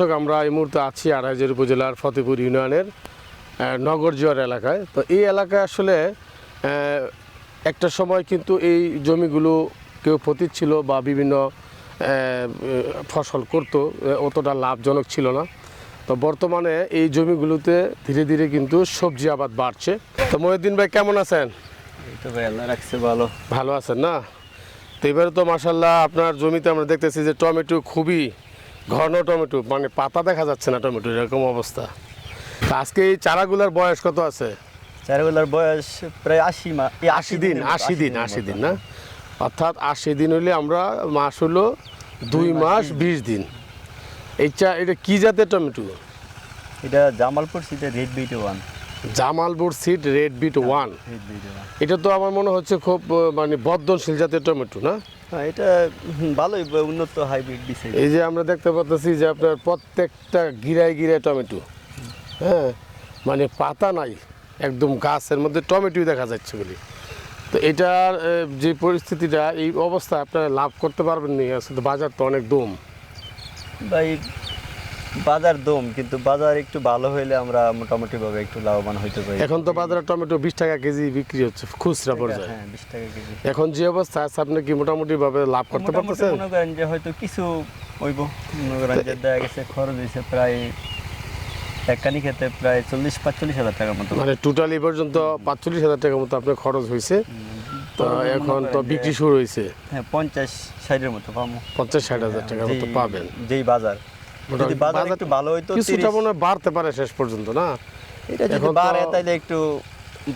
দর্শক আমরা এই মুহূর্তে আছি আড়াইজের উপজেলার ফতেপুর ইউনিয়নের নগরজোয়ার এলাকায়। তো এই এলাকায় আসলে একটা সময় কিন্তু এই জমিগুলো কেউ পতিত ছিল বা বিভিন্ন ফসল করতো অতটা লাভজনক ছিল না। তো বর্তমানে এই জমিগুলোতে ধীরে ধীরে কিন্তু সবজি আবাদ বাড়ছে। তো মহিউদ্দিন ভাই কেমন আছেন? ভালো। ভালো আছেন না? তো এবারে তো মাসাল্লাহ আপনার জমিতে আমরা দেখতেছি যে টমেটো খুবই ঘন টমেটো মানে পাতা দেখা যাচ্ছে না টমেটো এরকম অবস্থা। আজকে এই চারাগুলার বয়স কত আছে? চারাগুলার বয়স প্রায় আশি মা এই আশি দিন আশি দিন আশি দিন না? অর্থাৎ আশি দিন হলে আমরা মাস হলো দুই মাস বিশ দিন। এই চা এটা কী জাতের টমেটো? এটা জামালপুর সিটে রেড বিটে one Jamalpur seat red beat one. এটা তো আমার মনে হচ্ছে খুব মানে বর্ধনশীল জাতের টমেটো না? হ্যাঁ এটা ভালোই উন্নত হাইব্রিড দিছে এই যে আমরা দেখতে পাচ্ছি যে আপনার প্রত্যেকটা গিরায় গিরায় টমেটো হ্যাঁ? মানে পাতা নাই একদম গাছের মধ্যে টমেটোই দেখা যাচ্ছে বলে। তো এটার যে পরিস্থিতিটা এই অবস্থায় আপনারা লাভ করতে পারবেন না আসলে বাজার তো অনেক দম। ভাই বাজার দম কিন্তু বাজার একটু ভালো হইলে আমরা মোটামুটি ভাবে একটু লাভবান হইতে পারি। এখন তো বাজারে টমেটো বিশ টাকা কেজি বিক্রি হচ্ছে খুচরা পর্যায়ে। হ্যাঁ বিশ টাকা কেজি। এখন যে অবস্থা আছে আপনি কি মোটামুটি ভাবে লাভ করতে পারতেছেন? মনে করেন যে হয়তো কিছু হইব মনে করেন যে দেখা গেছে খরচ হয়েছে প্রায় একখানি খেতে প্রায় চল্লিশ পাঁচচল্লিশ হাজার টাকার মতো। মানে টোটালি পর্যন্ত পাঁচচল্লিশ হাজার টাকার মতো আপনার খরচ হয়েছে তো এখন তো বিক্রি শুরু হয়েছে হ্যাঁ পঞ্চাশ ষাটের মতো পাবো। পঞ্চাশ ষাট হাজার টাকার মতো পাবেন। যেই বাজার। যদি বাজার বাজার- একটু ভালো হইতো কিছুটা মনে বাড়তে পারে শেষ পর্যন্ত না? এটা যদি বাড়ে তাহলে একটু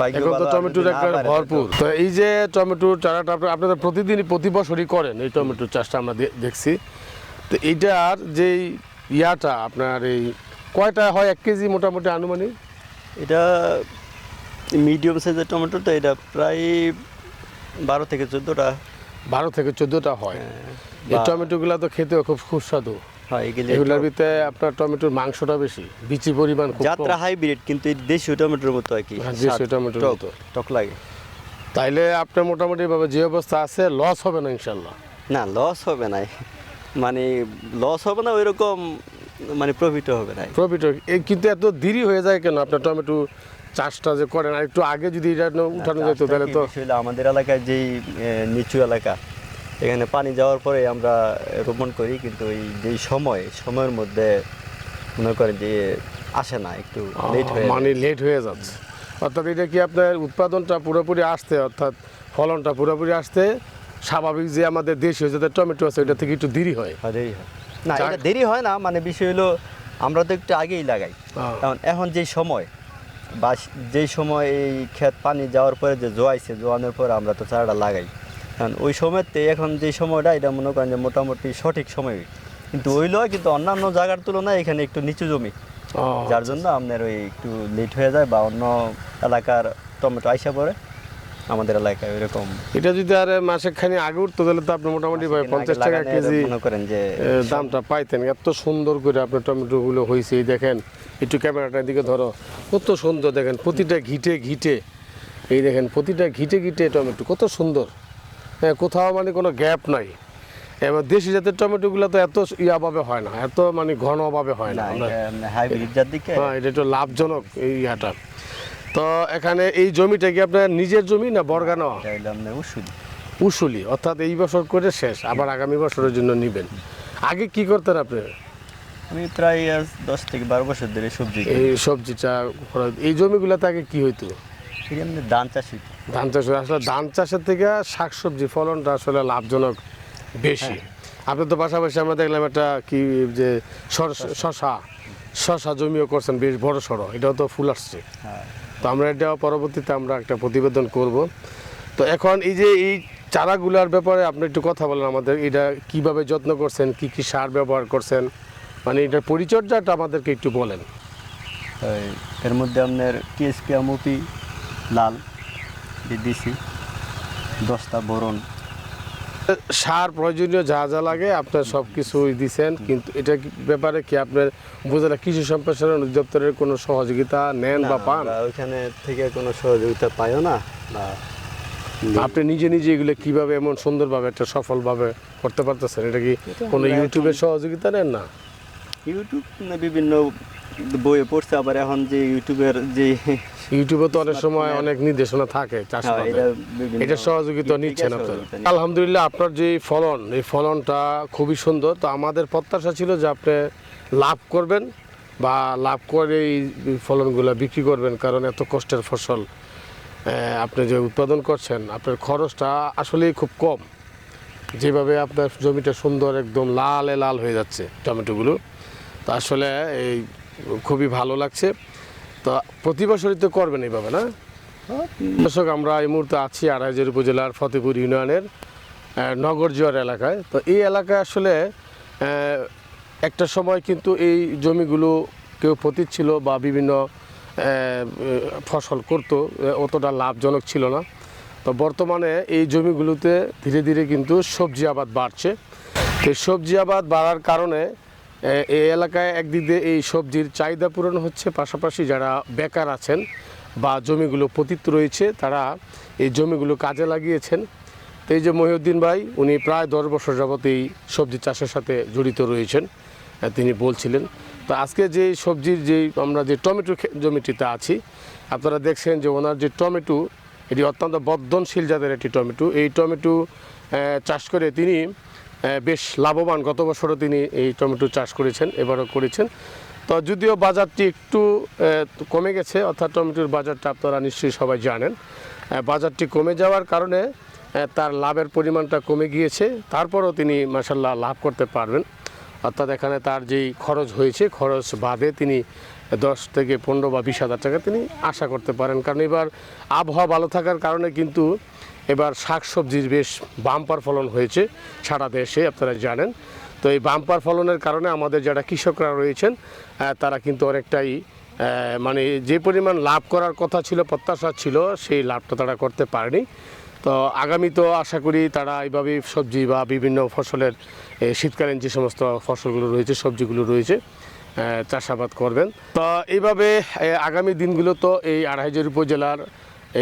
এখন তো টমেটোর যদি না একটা বাড়ে ভরপুর। তো এই যে টমেটোর চারাটা আপনারা প্রতিদিন প্রতি বছরই করেন এই টমেটোর চাষটা আমরা দেখছি। তো এইটার যেই ইয়াটা আপনার এই কয়টা হয় এক কেজি মোটামুটি আনুমানিক? এটা মিডিয়াম সাইজের টমেটো তো এটা প্রায় বারো থেকে চোদ্দোটা। বারো থেকে চোদ্দোটা হয়। এই হ্যাঁ, টমেটোগুলো তো খেতেও খুব সুস্বাদু। হয় এগুলো এগুলোর ভিতরে আপনার টমেটোর মাংসটা বেশি। বিচি পরিমাণ খুব যাত্রা হাইব্রিড কিন্তু এই দেশীয় টমেটোর মতো আর কি। হ্যাঁ, স্বাদ, টমেটোর মতো। টক লাগে। তাইলে আপনার মোটামুটি ভাবে যে অবস্থা আছে লস হবে না ইনশাল্লাহ না লস হবে না। মানে লস হবে না ওই রকম মানে প্রফিটও হবে না। প্রফিট কিন্তু এত দেরি হয়ে যায় কেন? আপনার টমেটো চাষটা যে করেন আর একটু আগে যদি এটা উঠানো যেত তাহলে তো আমাদের এলাকায় যেই নিচু এলাকা এখানে পানি যাওয়ার পরে আমরা রোপণ করি কিন্তু এই যেই সময় সময়ের মধ্যে মনে করেন যে আসে না একটু লেট হয়ে মানে লেট হয়ে যাচ্ছে। অর্থাৎ এটা কি আপনার উৎপাদনটা পুরোপুরি আসতে অর্থাৎ ফলনটা পুরোপুরি আসতে স্বাভাবিক যে আমাদের দেশীয় যাদের টমেটো আছে ওটা থেকে একটু দেরি হয়। হয়, দেরি হয়। না এটা দেরি হয় না মানে বিষয় হলো আমরা তো একটু আগেই লাগাই। কারণ এখন এখন যেই সময় বা যেই সময় এই ক্ষেত পানি যাওয়ার পরে যে জোয়াইছে জোয়ানোর পরে আমরা তো চারাটা লাগাই। কারণ ওই সময়তে এখন যে সময়টা এটা মনে করেন যে মোটামুটি সঠিক সময়। কিন্তু ওই লয় কিন্তু অন্যান্য জায়গার তুলনায় এখানে একটু নিচু জমি। যার জন্য আপনার ওই একটু লেট হয়ে যায় বা অন্য এলাকার টমেটো আইসা পড়ে। আমাদের এলাকায় ওইরকম। এটা যদি আর মাসে খানি আগে উঠতো তাহলে তো আপনি মোটামুটি পঞ্চাশ টাকা কেজি মনে করেন যে দামটা পাইতেন। এত সুন্দর করে আপনার টমেটোগুলো হয়েছে এই দেখেন একটু ক্যামেরাটার দিকে ধরো। কত সুন্দর দেখেন প্রতিটা ঘিটে ঘিটে এই দেখেন প্রতিটা ঘিটে ঘিটে টমেটো কত সুন্দর। কোথাও মানে কোনো গ্যাপ নাই। এবার দেশি জাতের টমেটোগুলো তো এত ইয়াভাবে হয় না এত মানে ঘনভাবে হয় না। না হাইব্রিড দিকে হ্যাঁ এটা একটু লাভজনক এই ইয়াটা। তো এখানে এই জমিটা কি আপনার নিজের জমি না বর্গা নেওয়া উসুলি। অর্থাৎ এই বছর করে শেষ আবার আগামী বছরের জন্য নিবেন। আগে কি করতেন আপনি? আমি প্রায় দশ থেকে বারো বছর ধরে সবজি এই সবজিটা এই জমিগুলোতে আগে কি হইতো? এই ধান চাষি ধান চাষ আসলে ধান চাষের থেকে শাকসবজি ফলনটা আসলে লাভজনক বেশি। আপনি তো পাশাপাশি আমরা দেখলাম একটা কি যে শশা শশা জমিও করছেন বেশ বড় সড়ো। এটাও তো ফুল আসছে। হ্যাঁ। তো আমরা এটা পরবর্তীতে আমরা একটা প্রতিবেদন করব। তো এখন এই যে এই চারাগুলার ব্যাপারে আপনি একটু কথা বলেন আমাদের। এটা কীভাবে যত্ন করছেন? কি কি সার ব্যবহার করছেন? মানে এটার পরিচর্যাটা আমাদেরকে একটু বলেন। এর মধ্যে আপনার টিএসপি আমপি লাল দিছি দশটা বরণ। সার প্রয়োজনীয় যা যা লাগে আপনার সব কিছুই দিচ্ছেন কিন্তু এটা ব্যাপারে কি আপনার উপজেলা কৃষি সম্প্রসারণ অধিদপ্তরের কোনো সহযোগিতা নেন বা পান? ওইখানে থেকে কোনো সহযোগিতা পাইও না আপনি নিজে নিজে এগুলো কীভাবে এমন সুন্দরভাবে একটা সফলভাবে করতে পারতেছেন? এটা কি কোনো ইউটিউবের সহযোগিতা নেন না? ইউটিউব বিভিন্ন বইয়ে পড়ছে আবার এখন যে ইউটিউবের যে ইউটিউবে তো অনেক সময় অনেক নির্দেশনা থাকে হ্যাঁ, চাষাবাদের এটা সহযোগিতা নিচ্ছেন আপনারা। আলহামদুলিল্লাহ আপনার যে ফলন এই ফলনটা খুবই সুন্দর। তো আমাদের প্রত্যাশা ছিল যে আপনি লাভ করবেন বা লাভ করে এই ফলনগুলো বিক্রি করবেন কারণ এত কষ্টের ফসল আপনি যে উৎপাদন করছেন আপনার খরচটা আসলেই খুব কম। যেভাবে আপনার জমিটা সুন্দর একদম লালে লাল হয়ে যাচ্ছে টমেটোগুলো। তো আসলে এই খুবই ভালো লাগছে। তো প্রতি বছরই তো করবেন এইভাবে, না? দর্শক, আমরা এই মুহূর্তে আছি আড়াইজের উপজেলার ফতেপুর ইউনিয়নের নগরজোয়ার এলাকায়। তো এই এলাকায় আসলে একটা সময় কিন্তু এই জমিগুলো কেউ পতিত ছিল বা বিভিন্ন ফসল করতো অতটা লাভজনক ছিল না। তো বর্তমানে এই জমিগুলোতে ধীরে ধীরে কিন্তু সবজি আবাদ বাড়ছে। এই সবজি আবাদ বাড়ার কারণে এই এলাকায় একদিক দিয়ে এই সবজির চাহিদা পূরণ হচ্ছে, পাশাপাশি যারা বেকার আছেন বা জমিগুলো পতিত রয়েছে, তারা এই জমিগুলো কাজে লাগিয়েছেন। তো এই যে মহিউদ্দিন ভাই, উনি প্রায় দশ বছর যাবত এই সবজি চাষের সাথে জড়িত রয়েছেন তিনি বলছিলেন। তো আজকে যে সবজির যে আমরা যে টমেটো জমিটিতে আছি, আপনারা দেখছেন যে ওনার যে টমেটো, এটি অত্যন্ত বর্ধনশীল জাতের একটি টমেটো। এই টমেটো চাষ করে তিনি বেশ লাভবান। গত বছরও তিনি এই টমেটো চাষ করেছেন, এবারও করেছেন। তো যদিও বাজারটি একটু কমে গেছে, অর্থাৎ টমেটোর বাজারটা আপনারা নিশ্চয়ই সবাই জানেন। বাজারটি কমে যাওয়ার কারণে তার লাভের পরিমাণটা কমে গিয়েছে। তারপরও তিনি মাসাল্লাহ লাভ করতে পারবেন। অর্থাৎ এখানে তার যেই খরচ হয়েছে, খরচ বাদে তিনি দশ থেকে পনেরো বা বিশ হাজার টাকা তিনি আশা করতে পারেন। কারণ এবার আবহাওয়া ভালো থাকার কারণে কিন্তু এবার শাকসবজির বেশ বাম্পার ফলন হয়েছে সারা দেশে, আপনারা জানেন। তো এই বাম্পার ফলনের কারণে আমাদের যারা কৃষকরা রয়েছেন তারা কিন্তু অনেকটাই মানে যে পরিমাণ লাভ করার কথা ছিল, প্রত্যাশা ছিল, সেই লাভটা তারা করতে পারেনি। তো আগামী তো আশা করি তারা এইভাবেই সবজি বা বিভিন্ন ফসলের শীতকালীন যে সমস্ত ফসলগুলো রয়েছে, সবজিগুলো রয়েছে চাষাবাদ করবেন। তো এইভাবে আগামী দিনগুলো তো এই আড়াইজের উপজেলার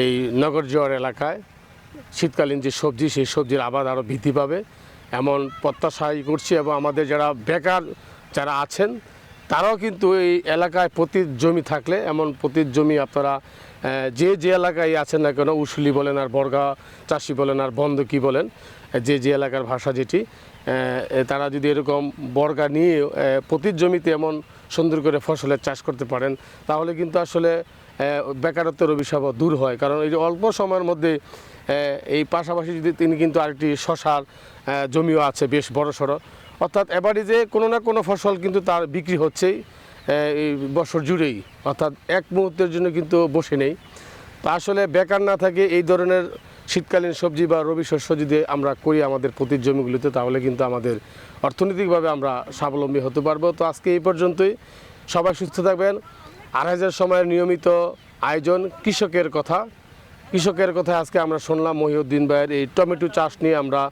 এই নগরজোয়ার এলাকায় শীতকালীন যে সবজি, সেই সবজির আবাদ আরও বৃদ্ধি পাবে। এমন প্রত্যাশাই করছি এবং আমাদের যারা বেকার যারা আছেন, তারাও কিন্তু এই এলাকায় প্রতি জমি থাকলে, এমন প্রতি জমি আপনারা যে যে এলাকায় আছেন না কেন, উসুলি বলেন আর বর্গা চাষি বলেন আর বন্ধকি বলেন, যে যে এলাকার ভাষা যেটি তারা যদি এরকম বর্গা নিয়ে প্রতি জমিতে এমন সুন্দর করে ফসলের চাষ করতে পারেন, তাহলে কিন্তু আসলে বেকারত্বের অভিশাপ দূর হয়। কারণ এই যে অল্প সময়ের মধ্যে এই পাশাপাশি যদি তিনি কিন্তু আরেকটি শশার জমিও আছে বেশ বড় সড়ো। অর্থাৎ এবারে যে কোনো না কোনো ফসল কিন্তু তার বিক্রি হচ্ছেই এই বছর জুড়েই। অর্থাৎ এক মুহূর্তের জন্য কিন্তু বসে নেই। তা আসলে বেকার না থাকে এই ধরনের শীতকালীন সবজি বা রবি শস্য যদি আমরা করি আমাদের প্রতি জমিগুলিতে, তাহলে কিন্তু আমাদের অর্থনৈতিকভাবে আমরা স্বাবলম্বী হতে পারব। তো আজকে এই পর্যন্তই। সবাই সুস্থ থাকবেন। আড়াই হাজার সময়ের নিয়মিত আয়োজন কৃষকের কথা। কৃষকের কথা আজকে আমরা শুনলাম, মহিউদ্দিন ভাইয়ের এই টমেটো চাষ নিয়ে আমরা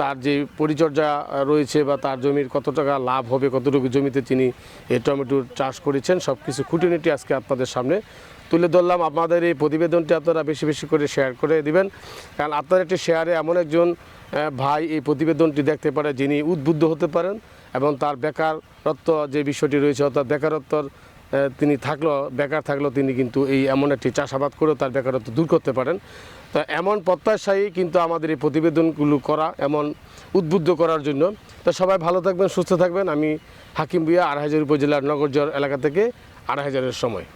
তার যে পরিচর্যা রয়েছে বা তার জমির কত টাকা লাভ হবে, কতটুকু জমিতে তিনি এই টমেটোর চাষ করেছেন সব কিছু খুঁটিনিটি আজকে আপনাদের সামনে তুলে ধরলাম। আপনাদের এই প্রতিবেদনটি আপনারা বেশি বেশি করে শেয়ার করে দিবেন। কারণ আপনার একটি শেয়ারে এমন একজন ভাই এই প্রতিবেদনটি দেখতে পারে যিনি উদ্বুদ্ধ হতে পারেন এবং তার বেকারত্ব যে বিষয়টি রয়েছে, অর্থাৎ বেকারত্বর তিনি থাকল, বেকার থাকল তিনি কিন্তু এই এমন একটি চাষাবাদ করেও তার বেকারত্ব দূর করতে পারেন। তো এমন প্রত্যাশায়ী কিন্তু আমাদের এই প্রতিবেদনগুলো করা, এমন উদ্বুদ্ধ করার জন্য। তো সবাই ভালো থাকবেন, সুস্থ থাকবেন। আমি হাকিম বিয়া আড়াই হাজার উপজেলার নগরজর এলাকা থেকে আড়াই হাজারের সময়।